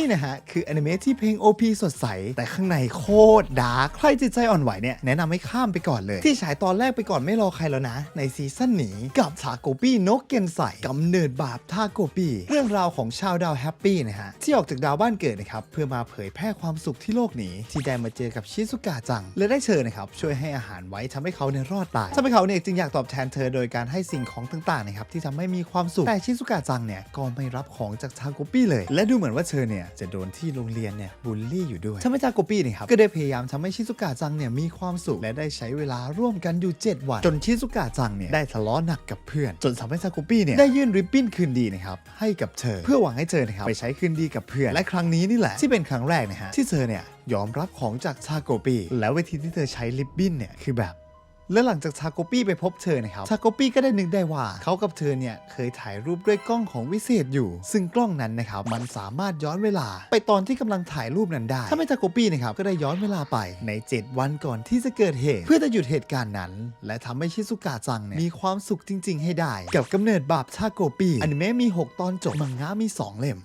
นี่นะฮะ คืออนิเมะที่เพลง OP สดใส แต่ข้างในโคตรดาร์กใครจิตใจอ่อนไหวเนี่ย แนะนำให้ข้ามไปก่อนเลย ที่ฉายตอนแรกไปก่อนไม่รอใครแล้วนะ ในซีซั่นนี้กับทาโกปี้นกเกนใสกำเนิดบาปทาโกปี้เรื่องราวของชาวดาวแฮปปี้นะฮะ ที่ออกจากดาวบ้านเกิดนะครับ เพื่อมาเผยแพร่ความสุขที่โลกนี้ ที่ได้มาเจอกับชิซุกะจังและได้เชิญนะครับช่วยให้อาหารไว้ทำให้เขาเนี่ยรอดตายทำให้เขาเนี่ยจึงอยากตอบแทนเธอโดยการให้สิ่งของต่างๆนะครับที่ทำให้มีความสุขแต่ชิซุกะจังเนี่ยก็ไม่รับของจากทาโกปี้เลย และดูเหมือนว่าเธอเนี่ยจะโดนที่โรงเรียนเนี่ยบูลลี่อยู่ด้วยทำให้ทาโกปี้เนี่ยครับก็ได้พยายามทำให้ชิซุกะจังเนี่ยมีความสุขและได้ใช้เวลาร่วมกันอยู่ 7 วัน จนชิซุกะจังเนี่ยได้ทะเลาะหนักกับเพื่อน จนทำให้ทาโกปี้เนี่ยได้ยื่นริบบิ้นคืนดีนะครับให้กับเธอ เพื่อหวังให้เธอนะครับไปใช้คืนดีกับเพื่อน และครั้งนี้นี่แหละที่เป็นครั้งแรกนะฮะที่เธอเนี่ยยอมรับของจากทาโกปี้แล้ววิธีที่เธอใช้ริบบิ้นเนี่ยคือแบบ และหลังจากทาโกปี้ไปพบเธอนะครับทาโกปี้ก็ได้นึกได้ว่า เขากับเธอเนี่ยเคยถ่ายรูปด้วยกล้องของวิเศษอยู่ ซึ่งกล้องนั้นนะครับมันสามารถย้อนเวลา ไปตอนที่กำลังถ่ายรูปนั้นได้ ถ้าไม่ทาโกปี้นะครับก็ได้ย้อนเวลาไปใน 7 วันก่อนที่จะเกิดเหตุ เพื่อจะหยุดเหตุการณ์นั้น และทำให้ชิซุกะจังเนี่ยมีความสุขจริง ๆ ให้ได้ กับกำเนิดบาปทาโกปี้อนิเมะมี 6 ตอนจบมังงะมี 2 เล่ม